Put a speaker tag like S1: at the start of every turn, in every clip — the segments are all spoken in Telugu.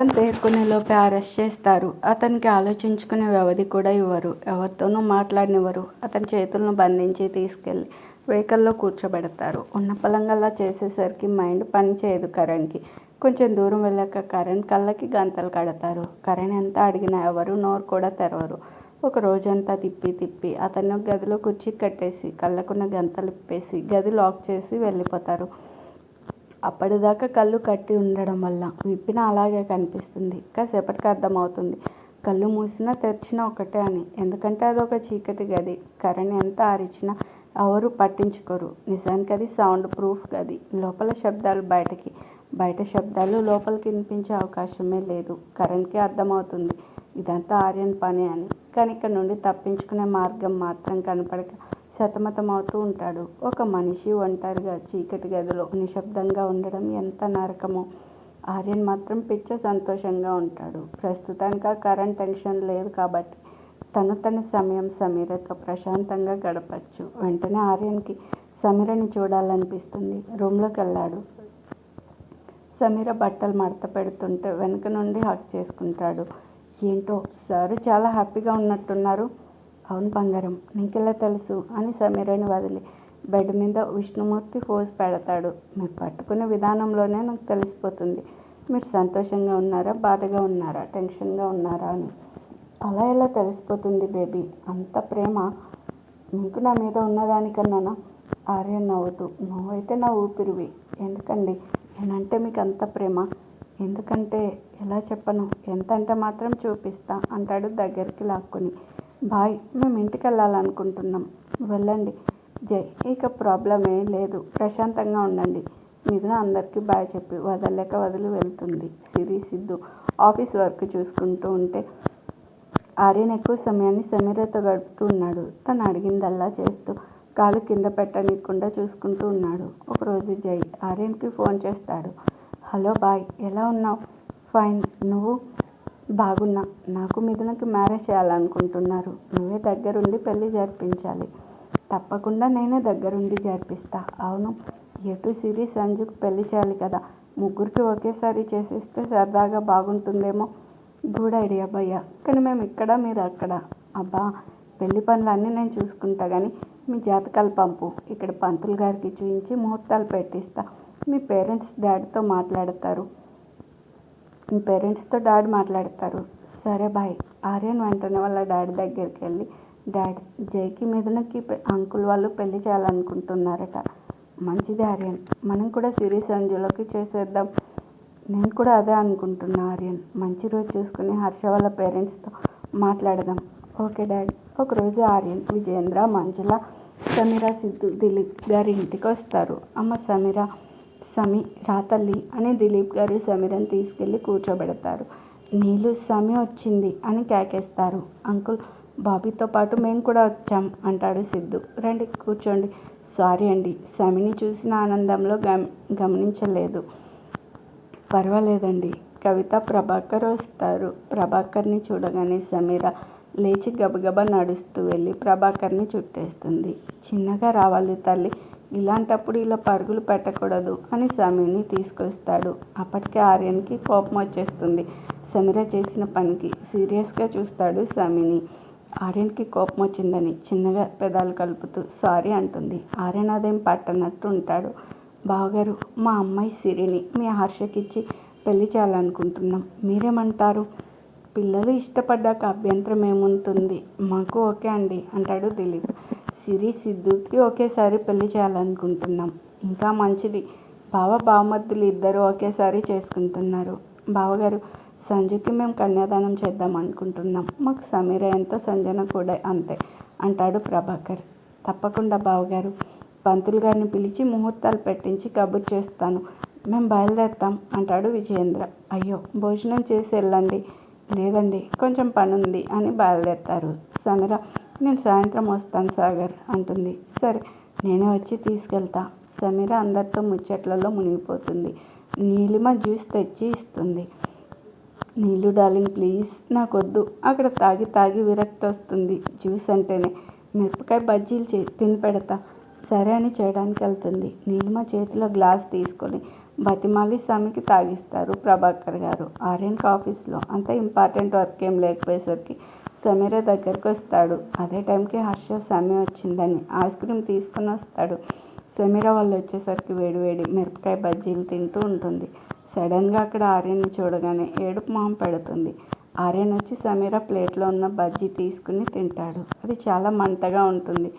S1: అతను తేరుకునేలోపే అరెస్ట్ చేస్తారు. అతనికి ఆలోచించుకునే వ్యవధి కూడా ఇవ్వరు. ఎవరితోనూ మాట్లాడనివ్వరు. అతని చేతులను బంధించి తీసుకెళ్ళి వెహికల్లో కూర్చోబెడతారు. ఉన్న పలంగా చేసేసరికి మైండ్ పని చేయదు కరణ్కి. కొంచెం దూరం వెళ్ళాక కరణ్ కళ్ళకి గంతలు కడతారు. కరణ్ ఎంత అడిగినా ఎవరు నోరు కూడా తెరవరు. ఒక రోజంతా తిప్పి తిప్పి అతను గదిలో కుర్చీ కట్టేసి కళ్ళకున్న గంతలు ఇప్పేసి గది లాక్ చేసి వెళ్ళిపోతారు. అప్పటిదాకా కళ్ళు కట్టి ఉండడం వల్ల విప్పిన అలాగే కనిపిస్తుంది. కాసేపటికి అర్థమవుతుంది. కళ్ళు మూసినా తెరిచినా ఒకటే అని. ఎందుకంటే అదొక చీకటి గది. కరెంట్ ఎంత ఆరిచినా ఎవరు పట్టించుకోరు. నిజానికి అది సౌండ్ ప్రూఫ్ గది. లోపల శబ్దాలు బయటకి. బయట శబ్దాలు లోపలికి వినిపించే అవకాశమే లేదు. కరెంట్కి అర్థమవుతుంది. ఇదంతా ఆర్యన్ పని అని. కానీ ఇక్కడ నుండి తప్పించుకునే మార్గం మాత్రం కనపడక సతమతమవుతూ ఉంటాడు. ఒక మనిషి ఒంటరిగా చీకటి గదిలో నిశ్శబ్దంగా ఉండడం ఎంత నరకమో! ఆర్యన్ మాత్రం పిచ్చ సంతోషంగా ఉంటాడు. ప్రస్తుతానికి ఆ కరెంట్ టెన్షన్ లేదు కాబట్టి తను తన సమయం సమీరతో ప్రశాంతంగా గడపచ్చు. వెంటనే ఆర్యన్కి సమీరని చూడాలనిపిస్తుంది. రూమ్లోకి వెళ్ళాడు సమీర బట్టలు మడత పెడుతుంటే వెనుక నుండి హక్ చేసుకుంటాడు. ఏంటో సారు చాలా హ్యాపీగా ఉన్నట్టున్నారు. అవును బంగారం నీకెలా తెలుసు? అని సమీరని వదిలి బెడ్ మీద విష్ణుమూర్తి ఫోజ్ పెడతాడు. మీరు పట్టుకునే విధానంలోనే నాకు తెలిసిపోతుంది. మీరు సంతోషంగా ఉన్నారా? బాధగా ఉన్నారా? టెన్షన్గా ఉన్నారా అని. అలా ఎలా తెలిసిపోతుంది బేబీ? అంత ప్రేమ మీకు నా మీద ఉన్నదానికన్నానా? ఆర్యన్ నవ్వుతూ నువ్వైతే నా ఊపిరివి. ఎందుకండి? నేనంటే మీకు అంత ప్రేమ. ఎందుకంటే ఎలా చెప్పను? ఎంత అంటే మాత్రం చూపిస్తా అంటాడు దగ్గరికి లాక్కుని. బాయ్ మేము ఇంటికి వెళ్ళాలనుకుంటున్నాం వెళ్ళండి. జై. ఇక ప్రాబ్లం ఏం లేదు. ప్రశాంతంగా ఉండండి. మిథున అందరికీ బాయ్ చెప్పి వదలలేక వదిలి వెళ్తుంది. సిరి సిద్ధు ఆఫీస్ వర్క్ చూసుకుంటూ ఉంటే ఆర్యన్ ఎక్కువ సమయాన్ని సమీరతో గడుపుతూ ఉన్నాడు. తను అడిగిందల్లా చేస్తూ కాలు కింద పెట్టనీయకుండా చూసుకుంటూ ఉన్నాడు. ఒకరోజు జై ఆర్యన్కి ఫోన్ చేస్తాడు. హలో బాయ్ ఎలా ఉన్నావు? ఫైన్. నువ్వు? బాగున్నా. నాకు మిథునకి మ్యారేజ్ చేయాలనుకుంటున్నారు. నువ్వే దగ్గరుండి పెళ్ళి జరిపించాలి. తప్పకుండా నేనే దగ్గరుండి జరిపిస్తా. అవును ఎటు సిరి సంజుకు పెళ్ళి చేయాలి కదా. ముగ్గురికి ఒకేసారి చేసేస్తే సరదాగా బాగుంటుందేమో. గుడ్ ఐడియా భయ్య. కానీ మేము ఇక్కడ మీరు అక్కడ. అబ్బా పెళ్ళి పనులన్నీ నేను చూసుకుంటా కానీ మీ జాతకాలు పంపు. ఇక్కడ పంతులు గారికి చూపించి ముహూర్తాలు పెట్టిస్తా. మీ పేరెంట్స్ డాడీతో మాట్లాడతారు. మీ పేరెంట్స్తో డాడీ మాట్లాడతారు. సరే బాయ్. ఆర్యన్ వెంటనే వాళ్ళ డాడీ దగ్గరికి వెళ్ళి డాడీ జైకి మీదనకి అంకుల్ వాళ్ళు పెళ్ళి చేయాలనుకుంటున్నారట. మంచిది ఆర్యన్. మనం కూడా సిరీస్ అంజులోకి చేసేద్దాం. నేను కూడా అదే అనుకుంటున్నా ఆర్యన్. మంచి రోజు చూసుకుని హర్ష వాళ్ళ పేరెంట్స్తో మాట్లాడదాం. Okay daddy. ఒకరోజు ఆర్యన్ విజయేంద్ర మంజుల సమీరా సిద్ధు దిలీప్ గారి ఇంటికి వస్తారు అమ్మ సమీరా సమి రాతల్లి అని దిలీప్ గారు సమీరని తీసుకెళ్ళి కూర్చోబెడతారు. నీళ్ళు సమీ వచ్చింది అని కేకేస్తారు. అంకుల్ బాబీతో పాటు మేము కూడా వచ్చాం అంటాడు సిద్ధు. రండి కూర్చోండి. సారీ అండి సమిని చూసిన ఆనందంలో గమ గమనించలేదు. పర్వాలేదండి కవిత ప్రభాకర్ వస్తారు. ప్రభాకర్ని చూడగానే సమీర లేచి గబగబా నడుస్తూ వెళ్ళి ప్రభాకర్ని చుట్టేస్తుంది. చిన్నగా రావాలి తల్లి ఇలాంటప్పుడు ఇలా పరుగులు పెట్టకూడదు అని సమీర్ని తీసుకొస్తాడు. అప్పటికే ఆర్యన్కి కోపం వచ్చేస్తుంది. సమీర చేసిన పనికి సీరియస్గా చూస్తాడు సమీని ఆర్యన్కి కోపం వచ్చిందని చిన్నగా పెదాలు కలుపుతూ సారీ అంటుంది. ఆర్యన్ అదేం పట్టనట్టు ఉంటాడు. బావగారు మా అమ్మాయి సిరిని మీ హర్షకిచ్చి పెళ్ళి చేయాలనుకుంటున్నాం. మీరేమంటారు? పిల్లలు ఇష్టపడ్డాక అభ్యంతరం ఏముంటుంది? మాకు ఓకే అండి అంటాడు దిలీప్. సిరి సిద్ధుకి ఒకేసారి పెళ్ళి చేయాలనుకుంటున్నాం. ఇంకా మంచిది. బావ బావమద్దులు ఇద్దరు ఒకేసారి చేసుకుంటున్నారు. బావగారు సంజుకి మేము కన్యాదానం చేద్దాం అనుకుంటున్నాం. మాకు సమీర ఎంతో సంజన కూడా అంతే అంటాడు ప్రభాకర్. తప్పకుండా బావగారు. పంతులు గారిని పిలిచి ముహూర్తాలు పెట్టించి కబుర్ చేస్తాను. మేము బయలుదేరుతాం అంటాడు విజయేంద్ర. అయ్యో భోజనం చేసి వెళ్ళండి. లేదండి కొంచెం పని ఉంది అని బయలుదేరుతారు. సమీర నేను సాయంత్రం వస్తాను సాగర్ అంటుంది. సరే నేనే వచ్చి తీసుకెళ్తా. సమీర అందరితో ముచ్చట్లలో మునిగిపోతుంది. నీలిమ జ్యూస్ తెచ్చి ఇస్తుంది. నీళ్ళు డార్లింగ్ ప్లీజ్ నాకొద్దు. అక్కడ తాగి తాగి విరక్తి వస్తుంది జ్యూస్ అంటేనే. మిరపకాయ బజ్జీలు చే తిని పెడతా. సరే అని చేయడానికి వెళ్తుంది. నీలిమ చేతిలో గ్లాస్ తీసుకొని బతిమాలి స్వామికి తాగిస్తారు ప్రభాకర్ గారు. ఆర్యన్ ఆఫీస్లో అంత ఇంపార్టెంట్ వర్క్ ఏం లేకపోయేసరికి సమీర దగ్గరకు వస్తాడు. అదే టైంకి హర్ష సమీ వచ్చిందని ఐస్ క్రీమ్ తీసుకుని వస్తాడు. సమీర వాళ్ళు వచ్చేసరికి వేడివేడి మిరపకాయ బజ్జీలు తింటూ ఉంటుంది. సడన్గా అక్కడ ఆర్యన్ని చూడగానే ఏడుపు మొహం పెడుతుంది. ఆర్యన్ వచ్చి సమీర ప్లేట్లో ఉన్న బజ్జీ తీసుకుని తింటాడు. అది చాలా మంటగా ఉంటుంది.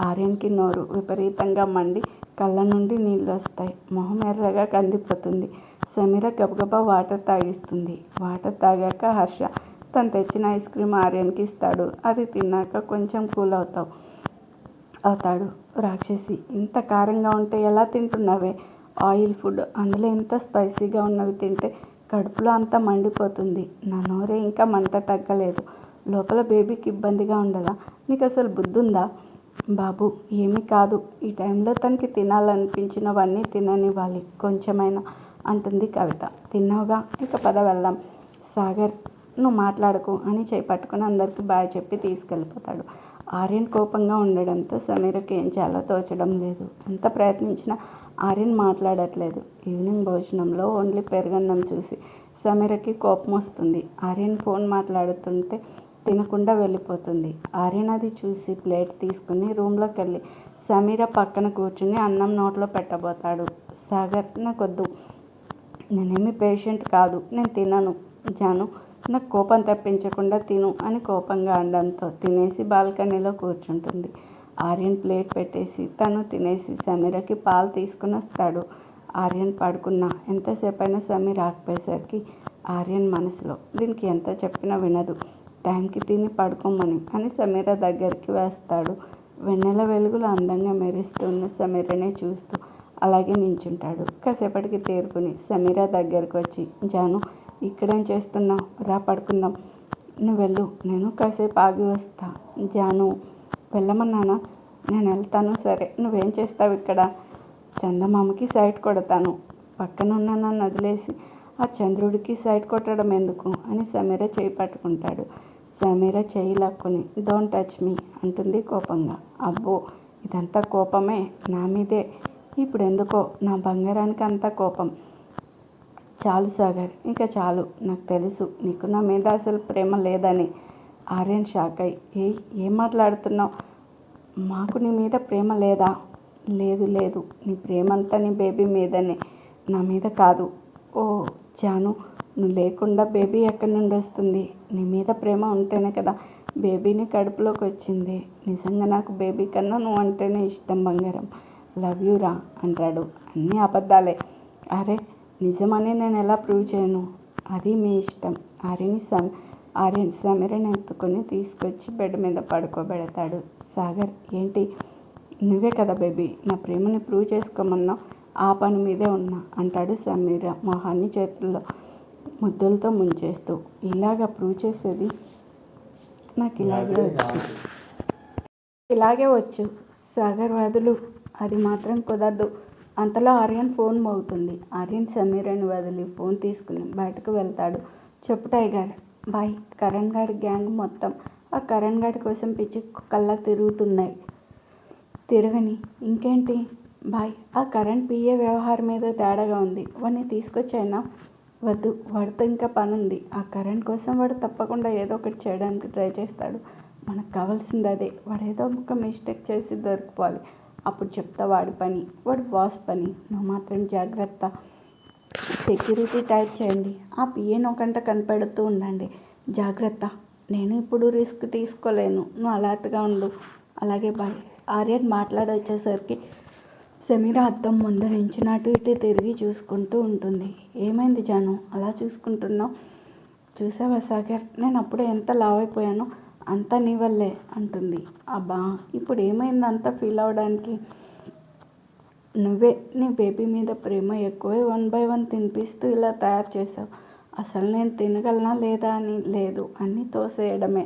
S1: ఆర్యన్కి నోరు విపరీతంగా మండి కళ్ళ నుండి నీళ్ళు వస్తాయి. మొహం ఎర్రగా కందిపోతుంది. సమీర గబగబా వాటర్ తాగిస్తుంది. వాటర్ తాగాక హర్ష తను తెచ్చిన ఐస్ క్రీమ్ ఆర్యన్కి ఇస్తాడు. అది తిన్నాక కొంచెం కూల్ అవుతావు. అవుతాడు. రాక్షసి ఇంత కారంగా ఉంటే ఎలా తింటున్నావే? ఆయిల్ ఫుడ్ అందులో ఎంత స్పైసీగా ఉన్నవి తింటే కడుపులో అంతా మండిపోతుంది. నా నోరే ఇంకా మంట తగ్గలేదు. లోపల బేబీకి ఇబ్బందిగా ఉండదా? నీకు అసలు బుద్ధి ఉందా బాబు ఏమీ కాదు. ఈ టైంలో తనకి తినాలనిపించినవన్నీ తిననివ్వాలి. కొంచెమైనా అంటుంది కవిత. తిన్నావుగా? ఇక పద వెళ్దాం. సాగర్ నువ్వు మాట్లాడకు అని చేపట్టుకుని అందరికీ బాయ్ చెప్పి తీసుకెళ్ళిపోతాడు. ఆర్యన్ కోపంగా ఉండడంతో సమీరకి ఏం చేయాలో తోచడం లేదు. ఎంత ప్రయత్నించినా ఆర్యన్ మాట్లాడట్లేదు. ఈవినింగ్ భోజనంలో ఓన్లీ పెరగన్నం చూసి సమీరకి కోపం వస్తుంది. ఆర్యన్ ఫోన్ మాట్లాడుతుంటే తినకుండా వెళ్ళిపోతుంది. ఆర్యన్ అది చూసి ప్లేట్ తీసుకుని రూమ్లోకి వెళ్ళి సమీర పక్కన కూర్చుని అన్నం నోట్లో పెట్టబోతాడు. సాగర్ నాకొద్దు. నేనేమి పేషెంట్ కాదు. నేను తినను. జాను నాకు కోపం తప్పించకుండా తిను అని కోపంగా అనడంతో తినేసి బాల్కనీలో కూర్చుంటుంది. ఆర్యన్ ప్లేట్ పెట్టేసి తను తినేసి సమీరకి పాలు తీసుకుని వస్తాడు ఆర్యన్ పడుకున్న ఎంతసేపు అయినా సమీర్ ఆగిపోయేసరికి ఆర్యన్ మనసులో దీనికి ఎంత చెప్పినా వినదు. టైంకి తిని పడుకోమని అని సమీర దగ్గరికి వేస్తాడు. వెన్నెల వెలుగులు అందంగా మెరుస్తున్న సమీరనే చూస్తూ అలాగే నించుంటాడు. కాసేపటికి తేరుకుని సమీర దగ్గరకు వచ్చి జాను ఇక్కడేం చేస్తున్నావు? రా పడుకుందాం. నువ్వు వెళ్ళు. నేను కాసేపు ఆగి వస్తా. జాను వెళ్ళమన్నానా నేను వెళ్తాను. సరే. నువ్వేం చేస్తావు ఇక్కడ? చందమామకి సైట్ కొడతాను. పక్కన ఉన్న నన్ను వదిలేసి ఆ చంద్రుడికి సైట్ కొట్టడం ఎందుకు? అని సమీర చేయి పట్టుకుంటాడు. సమీర చేయి లాక్కుని డోంట్ టచ్ మీ అంటుంది కోపంగా. అబ్బో ఇదంతా కోపమే. నా మీదే. ఇప్పుడు ఎందుకో నా బంగారానికి అంత కోపం. చాలు సాగర్ ఇంకా చాలు. నాకు తెలుసు. నీకు నా మీద అసలు ప్రేమ లేదని. ఆర్యన్ షాక్ అయ్యి ఏ ఏం మాట్లాడుతున్నావు? మాకు నీ మీద ప్రేమ లేదా? లేదు లేదు. నీ ప్రేమ అంతా నీ బేబీ మీదనే. నా మీద కాదు. ఓ జాను నువ్వు లేకుండా బేబీ ఎక్కడి నుండి వస్తుంది? నీ మీద ప్రేమ ఉంటేనే కదా బేబీని కడుపులోకి వచ్చింది. నిజంగా నాకు బేబీ కన్నా నువ్వు అంటేనే ఇష్టం బంగారం. లవ్ యూ రా అంటాడు. అన్నీ అబద్ధాలే. అరే నిజమని నేను ఎలా ప్రూవ్ చేయను? అది మీ ఇష్టం. ఆర్యని సమ్ ఆర్యన్ సమీరని ఎత్తుకొని తీసుకొచ్చి బెడ్ మీద పడుకోబెడతాడు. సాగర్ ఏంటి? నువ్వే కదా బేబీ నా ప్రేమని ప్రూవ్ చేసుకోమన్నా ఆ పని మీదే ఉన్నా అంటాడు సమీర మొహాన్ని చేతుల్లో ముద్దులతో ముంచేస్తూ. ఇలాగ ప్రూవ్ చేసేది నాకు ఇలాగే వచ్చు. ఇలాగే వచ్చు. సాగర్ వదులు అది మాత్రం కుదరదు. అంతలో ఆర్యన్ ఫోన్ మోగుతుంది. ఆర్యన్ సమీరని వదిలి ఫోన్ తీసుకుని బయటకు వెళ్తాడు. చెప్పు టైగర్. బాయ్. కరణ్ గాడి గ్యాంగ్ మొత్తం ఆ కరణ్ గాడి కోసం పిచ్చి కల్లా తిరుగుతున్నాయి. తిరగని. ఇంకేంటి? బాయ్. ఆ కరెంట్ పిఏ వ్యవహారం మీద తేడాగా ఉంది. వాడిని తీసుకొచ్చైనా వద్దు. వాడితో ఇంకా పని ఉంది ఆ కరెంట్ కోసం వాడు తప్పకుండా ఏదో ఒకటి చేయడానికి ట్రై చేస్తాడు. మనకు కావాల్సింది అదే. వాడు ఏదో ఒక మిస్టేక్ చేసి దొరికిపోవాలి. అప్పుడు చెప్తా వాడి పని. వాడు బాస్ పని. నువ్వు మాత్రం జాగ్రత్త. సెక్యూరిటీ టైట్ చేయండి. ఆ పిఏను ఒకంట కనిపెడుతూ ఉండండి. జాగ్రత్త. నేను ఇప్పుడు రిస్క్ తీసుకోలేను. నువ్వు అలర్ట్గా ఉండు. అలాగే బాయ్. ఆర్యన్ మాట్లాడొచ్చేసరికి సమీర అద్దం ముందు నించున్నట్టు ఇటు తిరిగి చూసుకుంటూ ఉంటుంది. ఏమైంది జాను? అలా చూసుకుంటున్నావు? చూసావా సాగర్? నేను అప్పుడే ఎంత లావైపోయానో అయిపోయానో అంతా నీ వల్లే అంటుంది. అబ్బా ఇప్పుడు ఏమైంది అంత ఫీల్ అవడానికి? నువ్వే నీ బేబీ మీద ప్రేమ ఎక్కువే వన్ బై వన్ తినిపిస్తూ ఇలా తయారు చేసావు. అసలు నేను తినగలనా లేదా అని లేదు అన్నీ తోసేయడమే.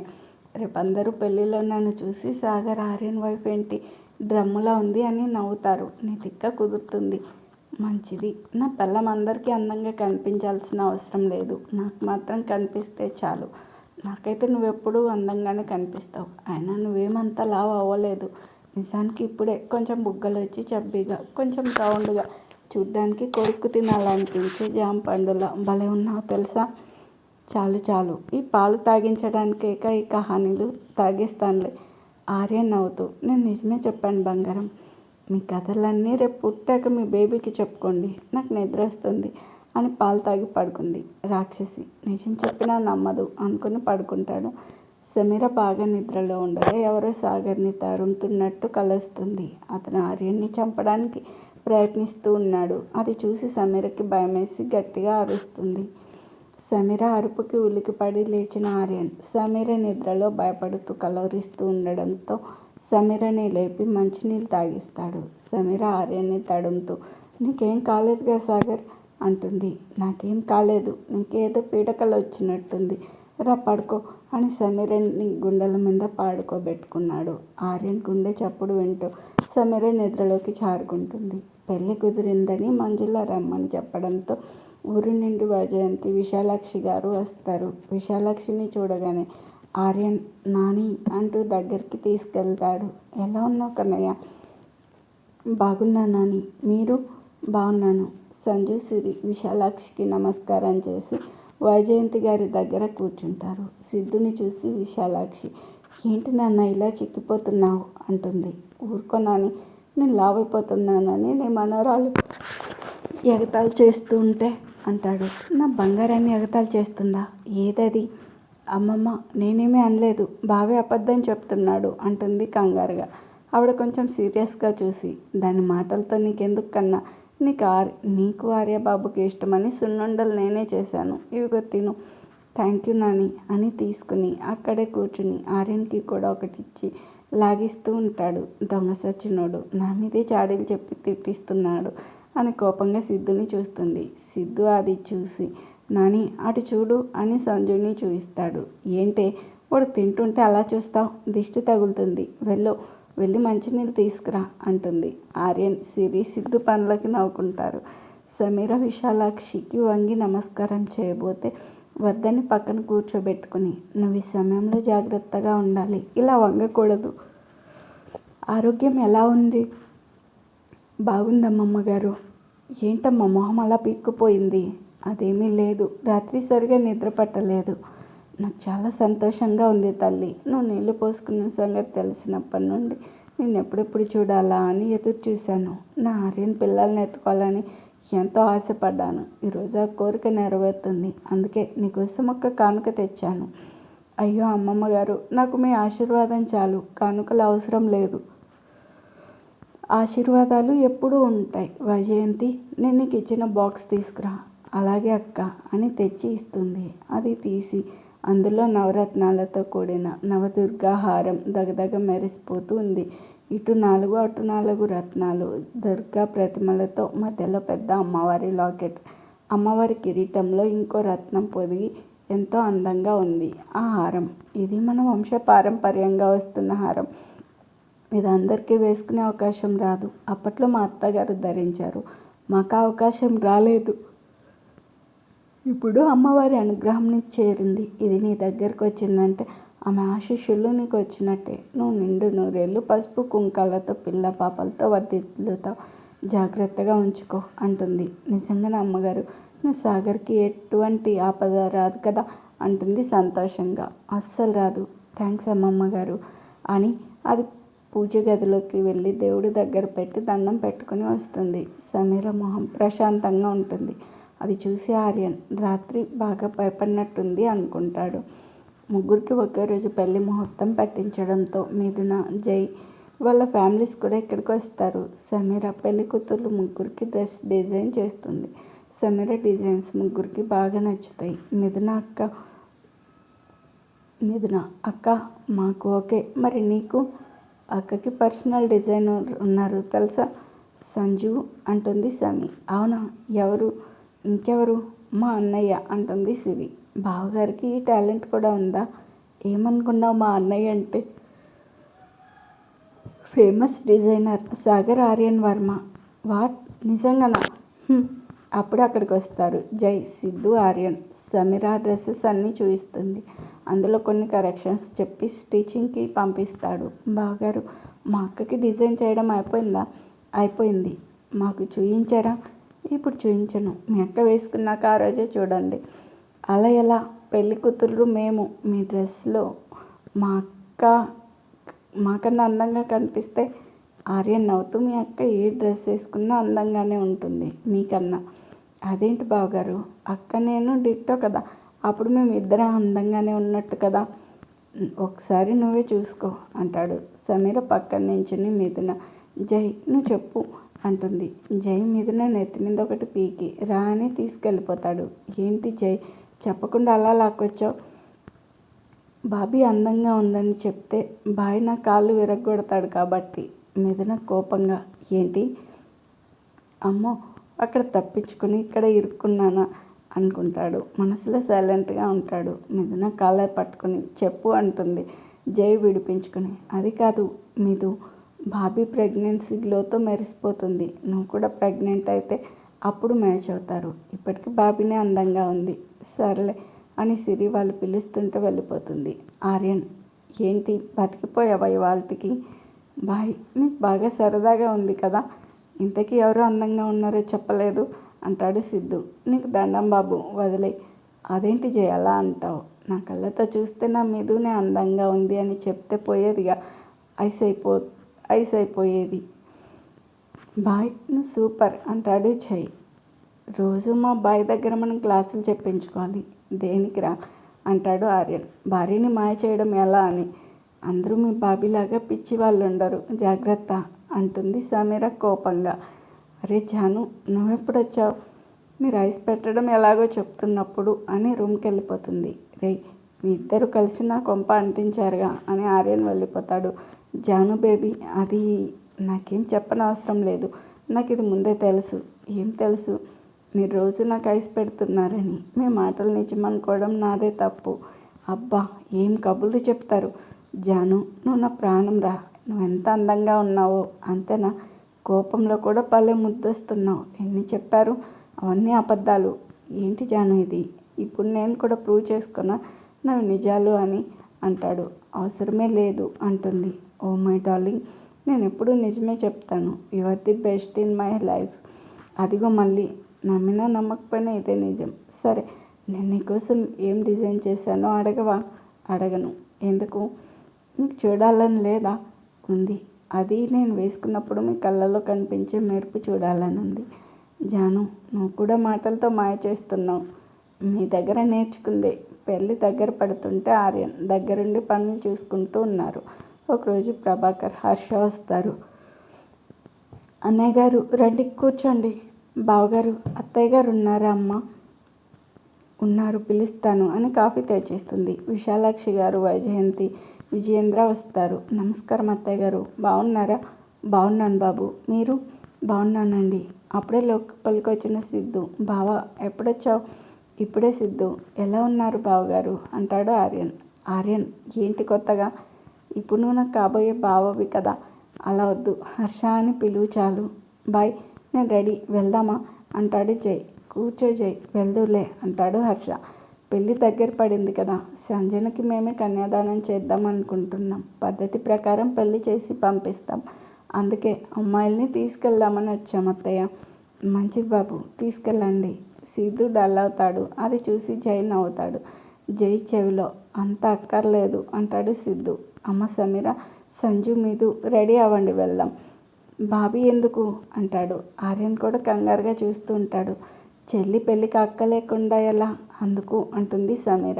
S1: రేపు అందరూ పెళ్ళిలో నన్ను చూసి సాగర్ ఆర్యన్ వైఫ్ ఏంటి డ్రమ్ములా ఉంది అని నవ్వుతారు. నీ తిక్క కుదురుతుంది. మంచిది. నా పిల్లం అందరికీ అందంగా కనిపించాల్సిన అవసరం లేదు. నాకు మాత్రం కనిపిస్తే చాలు. నాకైతే నువ్వెప్పుడూ అందంగానే కనిపిస్తావు. అయినా నువ్వేమంత లావు అవ్వలేదు. నిజానికి ఇప్పుడే కొంచెం బుగ్గలు వచ్చి చబ్బీగా కొంచెం రౌండ్గా చూడ్డానికి కొడుకు తినాలనిపించే జామ పండులా. భలే ఉన్నావు తెలుసా? చాలు చాలు. ఈ పాలు తాగించడానికేక ఈ కహానీలు తాగిస్తానులే. ఆర్య నవ్వుతూ నేను నిజమే చెప్పాను బంగారం. మీ కథలన్నీ రేపు పుట్టాక మీ బేబీకి చెప్పుకోండి. నాకు నిద్ర వస్తుంది. అని పాలు తాగి పడుకుంది. రాక్షసి నిజం చెప్పినా నమ్మదు అనుకుని పడుకుంటాడు. సమీర బాగా నిద్రలో ఉండగా ఎవరో సాగర్ని తరుముతున్నట్టు కలుస్తుంది. అతను ఆర్యన్ని చంపడానికి ప్రయత్నిస్తూ ఉన్నాడు. అది చూసి సమీరకి భయమేసి గట్టిగా అరుస్తుంది. సమీర అరుపుకి ఉలికిపడి లేచిన ఆర్యన్ సమీర నిద్రలో భయపడుతూ కలవరిస్తూ ఉండడంతో సమీరని లేపి మంచినీళ్ళు తాగిస్తాడు. సమీర ఆర్యన్ని తడుముతూ నీకేం కాలేదుగా సాగర్? అంటుంది. నాకేం కాలేదు. నీకేదో పీడకలు వచ్చినట్టుంది. రా పడుకో అని సమీరని గుండెల మీద పాడుకోబెట్టుకున్నాడు. ఆర్యన్ గుండె చప్పుడు వింటూ సమీర నిద్రలోకి జారుకుంటుంది. పెళ్ళి కుదిరిందని మంజుల రమ్మని చెప్పడంతో ఊరి నుండి వైజయంతి విశాలాక్షి గారు వస్తారు. విశాలాక్షిని చూడగానే ఆర్యన్ నాని అంటూ దగ్గరికి తీసుకెళ్తాడు. ఎలా ఉన్నావు కన్నయ్య? బాగున్నా నాని. మీరు? బాగున్నాను. సంజు సిరి విశాలాక్షికి నమస్కారం చేసి వైజయంతి గారి దగ్గర కూర్చుంటారు. సిద్ధుని చూసి విశాలాక్షి ఏంటి నాన్న ఇలా చిక్కిపోతున్నావు? అంటుంది. ఊరుకోనాని నేను లావైపోతున్నానని నీ మనోరాలు ఎగతాలు చేస్తూ ఉంటే అంటాడు. నా బంగారాన్ని ఎగతాలు చేస్తుందా? ఏదది? అమ్మమ్మ నేనేమీ అనలేదు బావే అబద్ధం చెప్తున్నాడు అంటుంది కంగారుగా. ఆవిడ కొంచెం సీరియస్గా చూసి దాని మాటలతో నీకెందుకు కన్నా? నీకు ఆర్ నీకు ఆర్యబాబుకి ఇష్టమని సున్నుండలు నేనే చేశాను. ఇవిగో తిను. థ్యాంక్ యూ నాని అని తీసుకుని అక్కడే కూర్చుని ఆర్యన్కి కూడా ఒకటి ఇచ్చి లాగిస్తూ ఉంటాడు. దొంగ సచ్చినోడు నా మీదే చాడీలు చెప్పి తిట్టిస్తున్నాడు అని కోపంగా సిద్ధుని చూస్తుంది. సిద్ధు అది చూసి నాని అటు చూడు అని సంజుని చూపిస్తాడు ఏంటే? వాడు తింటుంటే అలా చూస్తావు? దిష్టి తగులుతుంది. వెళ్ళు. వెళ్ళి మంచినీళ్ళు తీసుకురా అంటుంది. ఆర్యన్ సిరి సిద్ధు పనులకి నవ్వుకుంటారు. సమీర విశాలాక్షికి వంగి నమస్కారం చేయబోతే వద్దని పక్కన కూర్చోబెట్టుకుని నువ్వు ఈ సమయంలో జాగ్రత్తగా ఉండాలి. ఇలా వంగకూడదు. ఆరోగ్యం ఎలా ఉంది? బాగుందమ్మమ్మ గారు. ఏంటమ్మా మొహం అలా పీక్కుపోయింది. అదేమీ లేదు. రాత్రి సరిగా నిద్ర పట్టలేదు. నాకు చాలా సంతోషంగా ఉంది తల్లి. నువ్వు నీళ్ళు పోసుకున్న సంగతి తెలిసినప్పటి నుండి నేను ఎప్పుడెప్పుడు చూడాలా అని ఎదురు చూశాను. నా ఆర్యన్ పిల్లల్ని ఎత్తుకోవాలని ఎంతో ఆశపడ్డాను. ఈరోజు ఆ కోరిక నెరవేరుతుంది. అందుకే నీకోసం ఒక్క కానుక తెచ్చాను. అయ్యో అమ్మమ్మ గారు నాకు మీ ఆశీర్వాదం చాలు. కానుకలు అవసరం లేదు. ఆశీర్వాదాలు ఎప్పుడూ ఉంటాయి. వైజయంతి నేను నీకు ఇచ్చిన బాక్స్ తీసుకురా. అలాగే అక్క అని తెచ్చి ఇస్తుంది. అది తీసి అందులో నవరత్నాలతో కూడిన నవదుర్గా హారం దగదగ మెరిసిపోతూ ఉంది. ఇటు నాలుగు అటు నాలుగు రత్నాలు దుర్గా ప్రతిమలతో మధ్యలో పెద్ద అమ్మవారి లాకెట్. అమ్మవారి కిరీటంలో ఇంకో రత్నం పొదిగి ఎంతో అందంగా ఉంది. ఆ హారం. ఇది మన వంశ పారంపర్యంగా వస్తున్న హారం. ఇది అందరికీ వేసుకునే అవకాశం రాదు. అప్పట్లో మా అత్తగారు ధరించారు. మాకు అవకాశం రాలేదు. ఇప్పుడు అమ్మవారి అనుగ్రహం నీకు చేరింది. ఇది నీ దగ్గరకు వచ్చిందంటే ఆమె ఆశీస్సులు నీకు వచ్చినట్టే. నువ్వు నిండు నూరేళ్ళు పసుపు కుంకాలతో పిల్ల పాపలతో వర్దిల్లుతావు జాగ్రత్తగా ఉంచుకో అంటుంది. నిజంగానే అమ్మగారు నువ్వు సాగర్కి ఎటువంటి ఆపద రాదు కదా అంటుంది సంతోషంగా. అస్సలు రాదు. థ్యాంక్స్ అమ్మమ్మ గారు అని అది పూజ గదిలోకి వెళ్ళి దేవుడి దగ్గర పెట్టి దండం పెట్టుకుని వస్తుంది. సమీర మొహం ప్రశాంతంగా ఉంటుంది. అది చూసి ఆర్యన్ రాత్రి బాగా భయపడినట్టుంది అనుకుంటాడు. ముగ్గురికి ఒకే రోజు పెళ్ళి ముహూర్తం పట్టించడంతో మిథున జై వాళ్ళ ఫ్యామిలీస్ కూడా ఇక్కడికి వస్తారు. సమీర పెళ్ళి కూతుర్లు ముగ్గురికి డ్రెస్ డిజైన్ చేస్తుంది. సమీర డిజైన్స్ ముగ్గురికి బాగా నచ్చుతాయి. మిథున అక్క మిథున అక్క మాకు ఓకే. మరి నీకు అక్కకి పర్సనల్ డిజైనర్ ఉన్నారు తెలుసా? సంజు అంటుంది సమీ. అవునా? ఎవరు? ఇంకెవరు? మా అన్నయ్య అంటుంది సిరి బావగారికి ఈ టాలెంట్ కూడా ఉందా? ఏమనుకున్నావు మా అన్నయ్య అంటే? Famous designer Sagar Aryan Varma. What? నిజంగానా? అప్పుడు అక్కడికి వస్తారు. జై సిద్ధు ఆర్యన్. సమీరా డ్రెస్సెస్ అన్నీ చూపిస్తుంది. అందులో కొన్ని కరెక్షన్స్ చెప్పి స్టిచ్చింగ్కి పంపిస్తాడు. బావగారు మా అక్కకి డిజైన్ చేయడం అయిపోయిందా? అయిపోయింది. మాకు చూయించారా? ఇప్పుడు చూపించను మీ అక్క వేసుకున్నాక ఆ రోజే చూడండి. అలా ఎలా? పెళ్ళి కూతురు మేము. మీ డ్రెస్లో మా అక్క మాకన్నా అందంగా కనిపిస్తే ఆర్యన్ నవ్వుతూ మీ అక్క ఏ డ్రెస్ వేసుకున్నా అందంగానే ఉంటుంది మీకన్నా. అదేంటి బావగారు? అక్క నేను డిట్టో కదా? అప్పుడు మేము ఇద్దరం అందంగానే ఉన్నట్టు కదా? ఒకసారి నువ్వే చూసుకో అంటాడు. సమీర పక్కన నించుని మిథున జై నువ్వు చెప్పు. అంటుంది. జై మిథున నెత్తి మీద ఒకటి పీకి. రా అని తీసుకెళ్ళిపోతాడు. ఏంటి జై చెప్పకుండా అలా లాక్కొచ్చావు? బాబీ అందంగా ఉందని చెప్తే బాయ్ నా కాళ్ళు విరగొడతాడు కాబట్టి. మిథున కోపంగా ఏంటి? అమ్మో అక్కడ తప్పించుకుని ఇక్కడ ఇరుక్కున్నానా? అనుకుంటాడు. మనసులో సైలెంట్గా ఉంటాడు. మిథున కాలర్ పట్టుకుని చెప్పు అంటుంది. జై విడిపించుకుని అది కాదు మీదు బాబీ ప్రెగ్నెన్సీ గ్లోతో మెరిసిపోతుంది. నువ్వు కూడా ప్రెగ్నెంట్ అయితే అప్పుడు మ్యాచ్ అవుతారు. ఇప్పటికీ బాబీనే అందంగా ఉంది. సర్లే అని సిరి వాళ్ళు పిలుస్తుంటే వెళ్ళిపోతుంది. ఆర్యన్ ఏంటి బతికిపోయావా వాళ్ళకి బాయ్ నీకు బాగా సరదాగా ఉంది కదా. ఇంతకీ ఎవరు అందంగా ఉన్నారో చెప్పలేదు అంటాడు సిద్ధు. నీకు దండం బాబు వదిలే అదేంటి చేయాలా అంటావు? నా కళ్ళతో చూస్తే నా మీదునే అందంగా ఉంది అని చెప్తే పోయేదిగా. ఐస్ అయిపో ఐస్ అయిపోయేది బాయ్ నువ్వు సూపర్ అంటాడు చై రోజు మా బాయ్ దగ్గర మనం క్లాసులు చెప్పించుకోవాలి. దేనికిరా అంటాడు ఆర్యన్. భార్యని మాయ చేయడం ఎలా అని. అందరూ మీ బాబీలాగా పిచ్చి వాళ్ళు ఉండరు జాగ్రత్త అంటుంది సమీర కోపంగా. అరే జాను నువ్వెప్పుడు వచ్చావు మీరు ఐస్ పెట్టడం ఎలాగో చెప్తున్నప్పుడు అని రూమ్కి వెళ్ళిపోతుంది రే మీ ఇద్దరు కలిసి నా కొంప అంటించారుగా అని ఆర్యన్ వెళ్ళిపోతాడు. జాను బేబీ అది నాకేం చెప్పనవసరం లేదు. నాకు ఇది ముందే తెలుసు. ఏం తెలుసు? మీరు రోజు నాకు ఐస్ పెడుతున్నారని. మీ మాటలు నిజమనుకోవడం నాదే తప్పు. అబ్బా ఏం కబుర్లు చెప్తారు? జాను నువ్వు నా ప్రాణం రా. నువ్వు ఎంత అందంగా ఉన్నావో అంతేనా? కోపంలో కూడా భలే ముద్దొస్తున్నావు. ఎన్ని చెప్పారు? అవన్నీ అబద్ధాలు. ఏంటి జాను ఇది? ఇప్పుడు నేను కూడా ప్రూవ్ చేసుకున్నా నన్ను నిజాలు అని అంటాడు. అవసరమే లేదు అంటుంది. ఓ మై డార్లింగ్ నేను ఎప్పుడూ నిజమే చెప్తాను. Your the best in my life. అదిగో మళ్ళీ. నమ్మినా నమ్మకపోయినా ఇదే నిజం. సరే నేను నీకోసం ఏం డిజైన్ చేశానో అడగవా? అడగను. ఎందుకు? నీకు చూడాలని లేదా? ఉంది. అది నేను వేసుకున్నప్పుడు మీ కళ్ళలో కనిపించే మెరుపు చూడాలని ఉంది జాను నువ్వు కూడా మాటలతో మాయ చేస్తున్నావు. మీ దగ్గర నేర్చుకుందే పెళ్ళి దగ్గర పడుతుంటే ఆర్యన్ దగ్గరుండి పనులు చూసుకుంటూ ఉన్నారు. ఒకరోజు ప్రభాకర్ హర్ష వస్తారు. అన్నయ్య గారు రండి కూర్చోండి. బావగారు అత్తయ్య గారు ఉన్నారా అమ్మ? ఉన్నారు పిలుస్తాను అని కాఫీ తెచ్చేస్తుంది. విశాలాక్షి గారు వైజయంతి విజయేంద్ర వస్తారు. నమస్కారం అత్తయ్య గారు. బాగున్నారా బాగున్నాను బాబు. మీరు? బాగున్నానండి అప్పుడే లోపలికి వచ్చిన సిద్ధు. బావ ఎప్పుడొచ్చావు? ఇప్పుడే సిద్ధు. ఎలా ఉన్నారు బావగారు? అంటాడు ఆర్యన్. ఆర్యన్ ఏంటి కొత్తగా? ఇప్పుడు నువ్వు నాకు కాబోయే బావవి కదా. అలా వద్దు. హర్ష అని పిలువు చాలు. బాయ్ నేను రెడీ. వెళ్దామా? అంటాడు జై. కూర్చో జై. వెళ్దులే అంటాడు హర్ష. పెళ్ళి దగ్గర పడింది కదా. సంజనకి మేమే కన్యాదానం చేద్దాం అనుకుంటున్నాం. పద్ధతి ప్రకారం పెళ్ళి చేసి పంపిస్తాం. అందుకే అమ్మాయిల్ని తీసుకెళ్దామని వచ్చాం అత్తయ్య. మంచిది బాబు. తీసుకెళ్ళండి. సిద్ధు డల్ అవుతాడు అది చూసి జై నవ్వుతాడు. జై చెవిలో అంత అక్కర్లేదు అంటాడు సిద్ధు. అమ్మ సమీర సంజు మీదు రెడీ అవ్వండి వెళ్దాం. బాబీ ఎందుకు? అంటాడు. ఆర్యన్ కూడా కంగారుగా చూస్తూ ఉంటాడు. చెల్లి పెళ్ళికి అక్క లేకుండా ఎలా? అందుకు అంటుంది సమీర.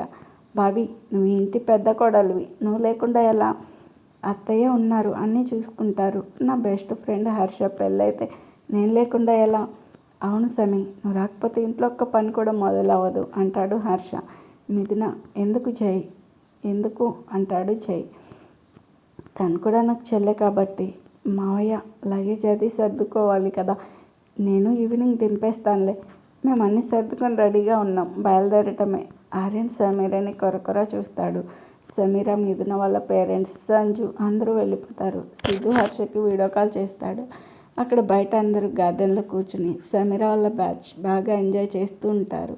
S1: బాబీ నువ్వు ఇంటి పెద్ద కోడలివి. నువ్వు లేకుండా ఎలా? అత్తయ్య ఉన్నారు అన్నీ చూసుకుంటారు. నా బెస్ట్ ఫ్రెండ్ హర్ష పెళ్ళైతే నేను లేకుండా ఎలా? అవును సమీ నువ్వు రాకపోతే ఇంట్లో ఒక్క పని కూడా మొదలవ్వదు అంటాడు హర్ష. మిథున ఎందుకు జై? ఎందుకు? అంటాడు జై. తను కూడా నాకు చెల్లె కాబట్టి. మావయ్య లగేజ్ అది సర్దుకోవాలి కదా. నేను ఈవినింగ్ దింపేస్తానులే. మేము అన్నీ సర్దుకొని రెడీగా ఉన్నాం బయలుదేరటమే. ఆర్యన్ సమీరని కొరకొర చూస్తాడు. సమీర మిథున వాళ్ళ పేరెంట్స్ సంజు అందరూ వెళ్ళిపోతారు. సిద్ధు హర్షకి వీడియో కాల్ చేస్తాడు. అక్కడ బయట అందరూ గార్డెన్లో కూర్చుని సమీర వాళ్ళ బ్యాచ్ బాగా ఎంజాయ్ చేస్తూ ఉంటారు.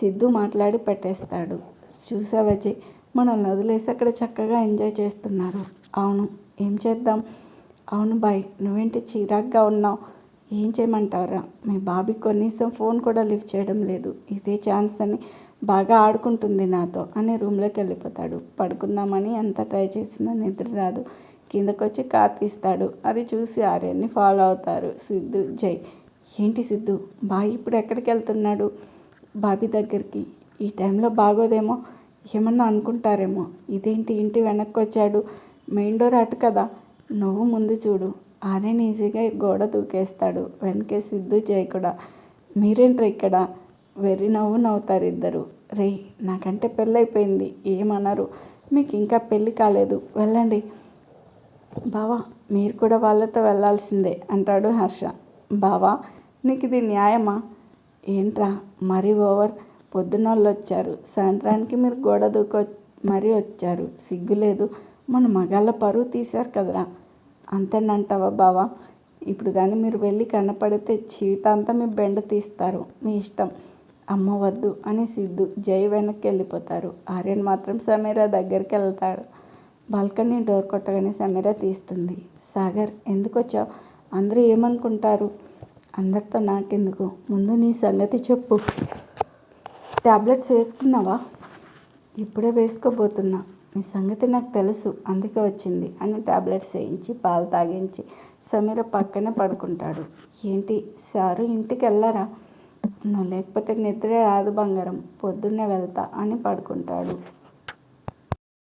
S1: సిద్ధు మాట్లాడి పెట్టేస్తాడు. చూసావా మనల్ని వదిలేసి అక్కడ చక్కగా ఎంజాయ్ చేస్తున్నారు. అవును ఏం చేద్దాం? అవును బాయ్ నువ్వేంటి చిరాగ్గా ఉన్నావు? ఏం చేయమంటారా మీ బాబీ కనీసం ఫోన్ కూడా లిఫ్ట్ చేయడం లేదు. ఇదే ఛాన్స్ అని బాగా ఆడుకుంటుంది నాతో అని రూమ్లోకి వెళ్ళిపోతాడు. పడుకుందామని ఎంత ట్రై చేసినా నిద్ర రాదు. కిందకొచ్చి కార్ తీస్తాడు అది చూసి ఆర్యన్ని ఫాలో అవుతారు. సిద్ధు జై. ఏంటి సిద్ధు? బాయ్ ఇప్పుడు ఎక్కడికి వెళ్తున్నాడు? బాబీ దగ్గరికి. ఈ టైంలో బాగోదేమో? ఏమన్నా అనుకుంటారేమో? ఇదేంటి ఇంటి వెనక్కి వచ్చాడు మెయిన్ డోర్ అటు కదా? నువ్వు ముందు చూడు. ఆర్యన్ ఈజీగా గోడ దూకేస్తాడు వెనకే సిద్ధు జై కూడా. మీరేంట్రా ఇక్కడ? వెర్రి నవ్వు నవ్వుతారు ఇద్దరు. రే నాకంటే పెళ్ళైపోయింది. ఏమనరు. మీకు ఇంకా పెళ్ళి కాలేదు. వెళ్ళండి. బావా మీరు కూడా వాళ్ళతో వెళ్ళాల్సిందే అంటాడు హర్ష. బావా నీకు ఇది న్యాయమా? ఏంట్రా మరీ ఓవర్. పొద్దున్నోళ్ళు వచ్చారు. సాయంత్రానికి మీరు గోడ దూకొ మరీ వచ్చారు. సిగ్గులేదు. మన మగాళ్ళ పరువు తీశారు కదరా. అంతేనంటావా బావా? ఇప్పుడు కానీ మీరు వెళ్ళి కనపడితే జీవితాంతం మీ బెండ తీస్తారు. మీ ఇష్టం. అమ్మ వద్దు అని సిద్ధు జై వెనక్కి వెళ్ళిపోతారు. ఆర్యన్ మాత్రం సమీరా దగ్గరికి వెళ్తాడు. బాల్కనీ డోర్ కొట్టగానే సమీర తీస్తుంది. సాగర్ ఎందుకు వచ్చావు అందరూ ఏమనుకుంటారు? అందరితో నాకెందుకు? ముందు నీ సంగతి చెప్పు. ట్యాబ్లెట్స్ వేసుకున్నావా? ఇప్పుడే వేసుకోబోతున్నా. నీ సంగతి నాకు తెలుసు అందుకే వచ్చింది అని ట్యాబ్లెట్స్ వేయించి పాలు తాగించి సమీర పక్కనే పడుకుంటాడు. ఏంటి? సారు ఇంటికి వెళ్ళారా నువ్వు లేకపోతే నిద్రే రాదు బంగారం పొద్దున్నే వెళ్తా అని పడుకుంటాడు.